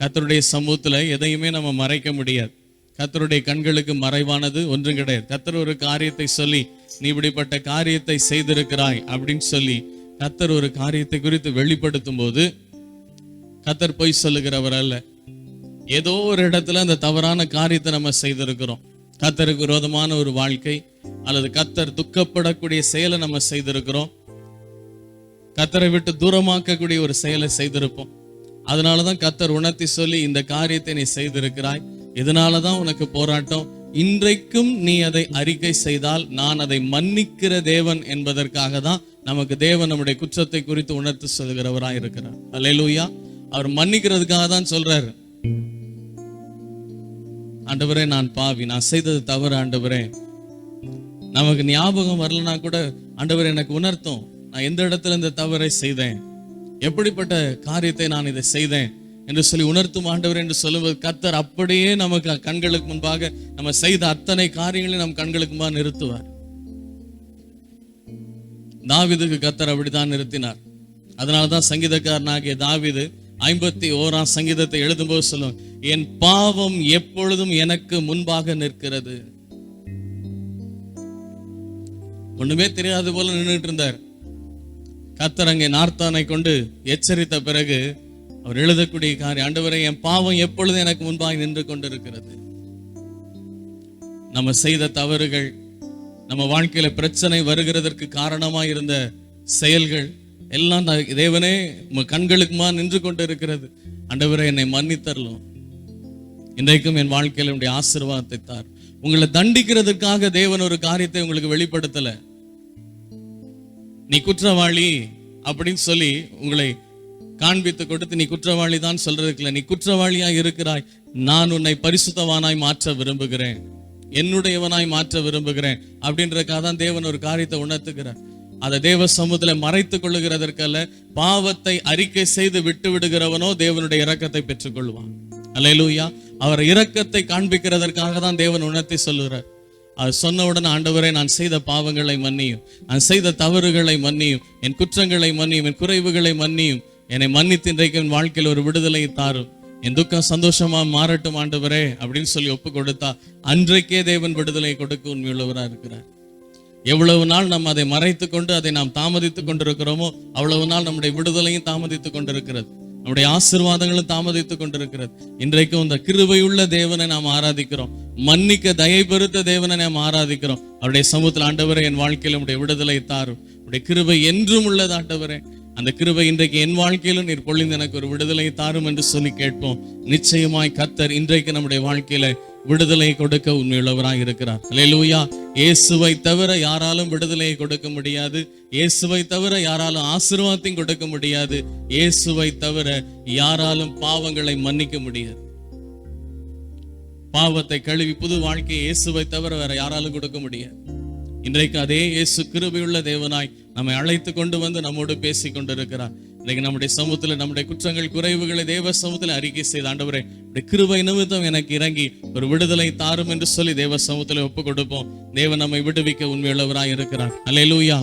கத்தருடைய சமூகத்துல எதையுமே நம்ம மறைக்க முடியாது. கத்தருடைய கண்களுக்கு மறைவானது ஒன்றும் கிடையாது. கத்தர் ஒரு காரியத்தை சொல்லி நீ இப்படிப்பட்ட காரியத்தை செய்திருக்கிறாய் அப்படின்னு சொல்லி கத்தர் ஒரு காரியத்தை குறித்து வெளிப்படுத்தும் போது கத்தர் பொய் சொல்லுகிறவர் அல்ல. ஏதோ ஒரு இடத்துல அந்த தவறான காரியத்தை நம்ம செய்திருக்கிறோம். கத்தருக்கு விரோதமான ஒரு வாழ்க்கை அல்லது கத்தர் துக்கப்படக்கூடிய செயலை நம்ம செய்திருக்கிறோம். கத்தரை விட்டு தூரமாக்கக்கூடிய ஒரு செயலை செய்திருப்போம். அதனாலதான் கத்தர் உணர்த்தி சொல்லி இந்த காரியத்தை நீ செய்திருக்கிறாய். இதனாலதான் உனக்கு போராட்டம். இன்றைக்கும் நீ அதை அறிக்கை செய்தால் நான் அதை மன்னிக்கிற தேவன் என்பதற்காக தான் நமக்கு தேவன் நம்முடைய குற்றத்தை குறித்து உணர்த்து சொல்கிறவராய் இருக்கிறார். அலையலூயா அவர் மன்னிக்கிறதுக்காக தான் சொல்றாரு. ஆண்டவரே நான் பாவி. நான் செய்தது தவறு ஆண்டவரே. நமக்கு ஞாபகம் வரலனா கூட ஆண்டவர் எனக்கு உணர்த்தும். நான் எந்த இடத்துல இந்த தவறை செய்தேன்? எப்படிப்பட்ட காரியத்தை நான் இதை செய்தேன் என்று சொல்லி உணர்த்தும் ஆண்டவர் என்று சொல்லும்போது கத்தர் அப்படியே நமக்கு கண்களுக்கு முன்பாக நம்ம செய்த அத்தனை காரியங்களையும் நம் கண்களுக்கு முன்பாக நிறுத்துவார். தாவிதுக்கு கத்தர் அப்படித்தான் நிறுத்தினார். அதனாலதான் சங்கீதக்காரனாகிய தாவிது ஐம்பத்தி ஓராம் சங்கீதத்தை எழுதும்போது சொல்லும் என் பாவம் எப்பொழுதும் எனக்கு முன்பாக நிற்கிறது. ஒண்ணுமே தெரியாத போல நின்றுட்டு இருந்தார். கத்தரங்கை நார்த்தானை கொண்டு எச்சரித்த பிறகு அவர் எழுதக்கூடிய காரியம் ஆண்டவரை என் பாவம் எப்பொழுது எனக்கு முன்பாக நின்று கொண்டிருக்கிறது. நம்ம செய்த தவறுகள் நம்ம வாழ்க்கையில பிரச்சனை வருகிறதற்கு காரணமா இருந்த செயல்கள் எல்லாம் தேவனே உங்க கண்களுக்குமா நின்று கொண்டு இருக்கிறது ஆண்டவரை என்னை மன்னித்தரலும். இன்றைக்கும் என் வாழ்க்கையில என்னுடைய ஆசீர்வாதத்தை தார். உங்களை தண்டிக்கிறதுக்காக தேவன் ஒரு காரியத்தை உங்களுக்கு வெளிப்படுத்தல. நீ குற்றவாளி அப்படின்னு சொல்லி உங்களை காண்பித்து கொடுத்து நீ குற்றவாளி தான் சொல்றதுக்குல நீ குற்றவாளியா இருக்கிறாய். நான் உன்னை பரிசுத்தவானாய் மாற்ற விரும்புகிறேன். என்னுடையவனாய் மாற்ற விரும்புகிறேன். அப்படின்றதுக்காக தான் தேவன் ஒரு காரியத்தை உணர்த்துகிறார். அதை தேவ சமூகத்துல மறைத்துக் கொள்ளுகிறதற்கல்ல பாவத்தை அறிக்கை செய்து விட்டு விடுகிறவனோ தேவனுடைய இரக்கத்தை பெற்றுக்கொள்வான். அலையலூயா அவர் இரக்கத்தை காண்பிக்கிறதற்காக தான் தேவன் உணர்த்தி சொல்லுகிறார். அது சொன்னவுடன் ஆண்டவரே நான் செய்த பாவங்களை மன்னியும். நான் செய்த தவறுகளை மன்னியும். என் குற்றங்களை மன்னியும். என் குறைவுகளை மன்னியும். என்னை மன்னித்து இன்றைக்கு என் வாழ்க்கையில் ஒரு விடுதலையை தாரும். என் துக்கம் சந்தோஷமா மாறட்டும் ஆண்டவரே அப்படின்னு சொல்லி ஒப்பு கொடுத்தா அன்றைக்கே தேவன் விடுதலை கொடுக்க உண்மையுள்ளவராக இருக்கிறார். எவ்வளவு நாள் நம்ம அதை மறைத்து கொண்டு அதை நாம் தாமதித்துக் கொண்டிருக்கிறோமோ அவ்வளவு நாள் நம்முடைய விடுதலையும் தாமதித்துக் கொண்டிருக்கிறது. நம்முடைய ஆசிர்வாதங்களும் தாமதித்துக் கொண்டிருக்கிறது. இன்றைக்கும் இந்த கிருபையுள்ள தேவனை நாம் ஆராதிக்கிறோம். மன்னிக்க தயை பெருத்த தேவனை நாம் ஆராதிக்கிறோம். அவருடைய சமூகத்தில் ஆண்டவரே என் வாழ்க்கையில் நம்முடைய விடுதலை தாரும். உடைய கிருபை என்றும் உள்ளது ஆண்டவரே. அந்த கிருபை இன்றைக்கு என் வாழ்க்கையிலும் நீர் பொழிந்து எனக்கு ஒரு விடுதலை தாரும் என்று சொல்லி கேட்போம். நிச்சயமாய் கத்தர் இன்றைக்கு நம்முடைய வாழ்க்கையில விடுதலை கொடுக்க உண்மையுள்ளவராக இருக்கிறார். அல்லேலூயா இயேசுவை தவிர யாராலும் விடுதலையை கொடுக்க முடியாது. இயேசுவை தவிர யாராலும் ஆசீர்வாதத்தையும் கொடுக்க முடியாது. இயேசுவை தவிர யாராலும் பாவங்களை மன்னிக்க முடியாது. பாவத்தை கழுவி புது வாழ்க்கையை இயேசுவை தவிர வேற யாராலும் கொடுக்க முடியாது. இன்றைக்கு அதே இயேசு கிருபையுள்ள தேவனாய் நம்மை அழைத்து கொண்டு வந்து நம்மோடு பேசி கொண்டிருக்கிறார் இன்னைக்கு நம்முடைய சமூகத்தில் நம்முடைய குற்றங்கள் குறைவுகளை தேவ சமூகத்தில் அறிக்கை செய்த ஆண்டவரே கிருபை நிமித்தம் எனக்கு இறங்கி ஒரு விடுதலை தாரும் என்று சொல்லி தேவ சமூகத்துல ஒப்பு கொடுப்போம் தேவன் நம்மை விடுவிக்க உண்மையுள்ளவராய் இருக்கிறார். அலையலூயா